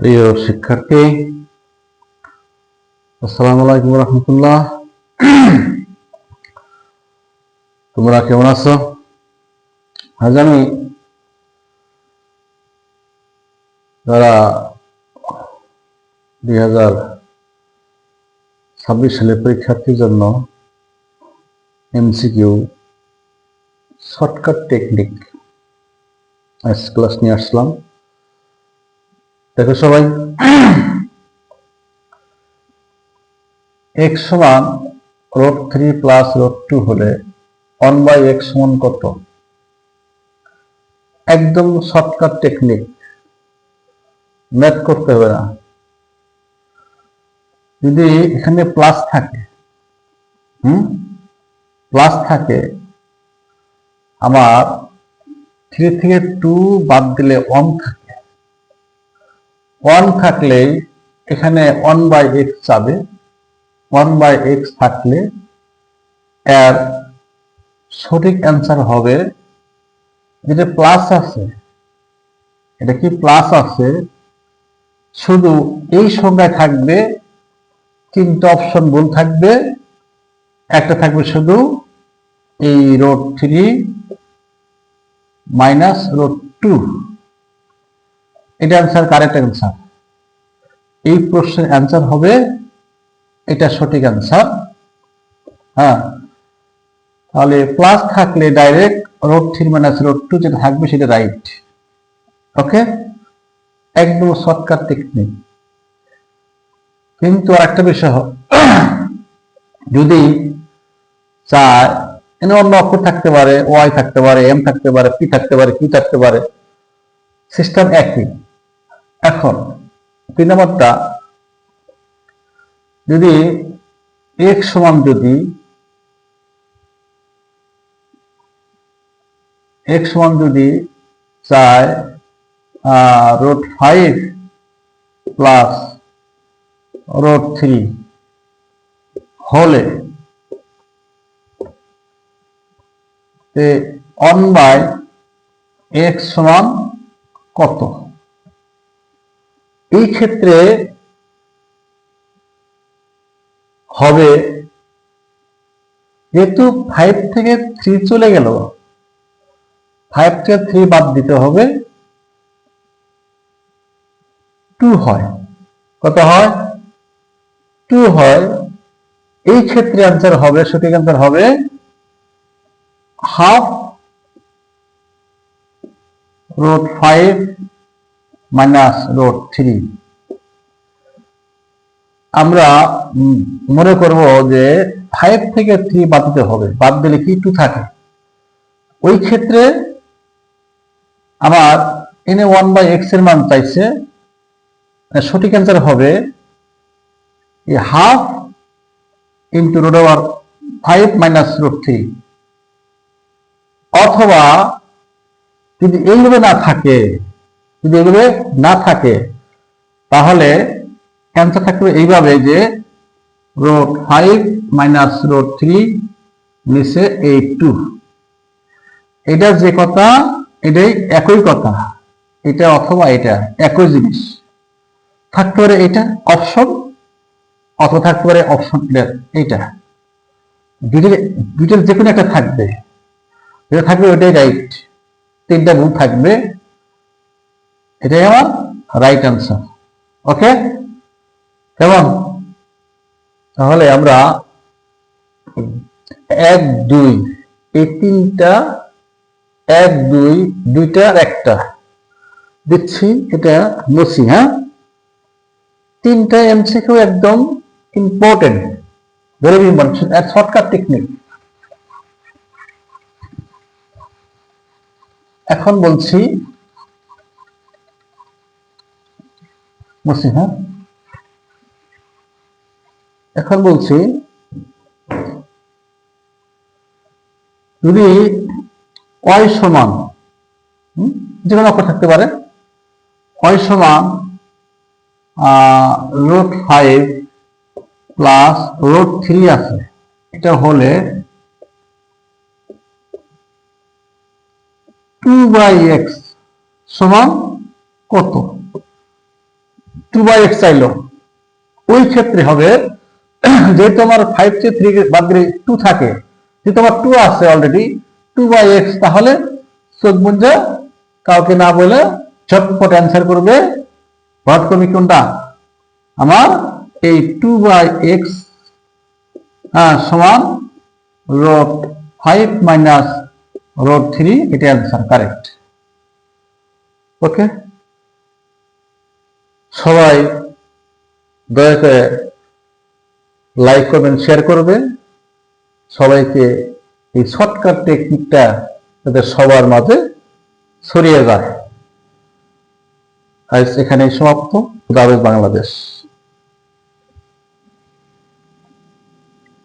প্রিয় শিক্ষার্থী, আসসালামু আলাইকুম রহমতুল্লাহ। তোমরা কেমন আছো? আজ আমি যারা দুই হাজার ছাব্বিশ সালের পরীক্ষার্থীর জন্য এমসিকিউ শর্টকাট টেকনিক ক্লাস নিয়ে আসলাম। দেখো সবাই। এক্স সমান root three plus root two হলে ওয়ান বাই এক্স সমান কত? একদম শর্টকাট টেকনিক ম্যাথ করতে হবে না। যদি এখানে প্লাস থাকে, হুম? প্লাস থাকে, আমার থ্রি থেকে টু বাদ দিলে ওয়ান থাকে। ওয়ান থাকলে এখানে ওয়ান বাই এক্স যাবে। ওয়ান বাই এক্স থাকলে এর সঠিক অ্যান্সার হবে যেটা প্লাস আছে, এটা কি প্লাস আছে? শুধু এই সংখ্যায় থাকবে, তিনটা অপশন ভুল থাকবে, একটা থাকবে শুধু এই root three minus root two এটা অ্যান্সার কারেক্ট অ্যান্সার এই প্রশ্নের অ্যান্সার হবে, এটা সঠিক অ্যান্সার হ্যাঁ। তাহলে প্লাস থাকলে direct root three minus root two যেটা থাকবে সেটা রাইট ওকে একদম শর্টকাট টেকনিক কিন্তু একটা বিষয় যদি চায়, এনে অন্য অক্ষর থাকতে পারে ওয়াই থাকতে পারে এম থাকতে পারে পি থাকতে পারে কিউ থাকতে পারে সিস্টেম একই। এখন তিন নম্বরটা, যদি এক সমান যদি এক সমান যদি চায় root five plus root three হলে অন বাই এক্স সমান কত? এই ক্ষেত্রে হবে যেহেতু ফাইভ থেকে থ্রি চলে গেল ফাইভ থেকে থ্রি বাদ দিতে হবে টু হয়। কত হয়? টু হয়। এই ক্ষেত্রে অ্যান্সার হবে, সঠিক অ্যান্সার হবে half root five minus root three. আমরা মনে করব যে ফাইভ থেকে থ্রি বাদ দিতে হবে। বাদ দিলে কি? টু থাকে। ওই ক্ষেত্রে আমার এনে ওয়ান বাই এক্সের মান চাইছে। সঠিক অ্যান্সার হবে half into root over five minus root three অথবা যদি এইভাবে না থাকে যদি এইভাবে না থাকে, তাহলে অ্যান্সার থাকবে এইভাবে যে root five minus root three নিচে এইট টু। এটা যে কথা, এটাই একই কথা। এটা অথবা এটা একই জিনিস। থাকতে পারে এটা অপশন অথবা থাকতে পারে অপশন এটা দুইটার দুইটার যে কোনো একটা থাকবে। যেটা থাকবে ওইটাই রাইট তিনটা ভুল থাকবে। এটাই আমার রাইট অ্যান্সার ওকে কেমন? তাহলে আমরা এক, দুই, এই তিনটা, এক, দুই, দুইটা আর একটা দিচ্ছি, এটা মুছি হ্যাঁ? তিনটা এমসিকিউ একদম important very important shortcut technique এখন বলছি মুছি হ্যাঁ? এখন বলছি, যদি ওয়াই সমান যে কোনো অক্ষর থাকতে পারে ওয়াই সমান root five plus root three আছে। এটা হলে টু বাই এক্স সমান কত? টু বাই এক্স চাইলো। ওই ক্ষেত্রে হবে যেহেতু আমার ফাইভ থেকে থ্রি বাদ দিলে টু থাকে টু আছে অলরেডি টু বাই এক্স তাহলে চোখ কাউকে না বলে ঝটপট অ্যান্সার করবে করবি কোনটা? আমার এই টু বাই এক্স সমান root five minus root three এটা অ্যান্সার কারেক্ট ওকে সবাই দয়া করে লাইক করবেন শেয়ার করবে। সবাইকে এই শর্টকাট টেকনিকটা যাতে সবার মাঝে ছড়িয়ে যায়। আজ এখানেই সমাপ্ত। খুদাবেজ বাংলাদেশ।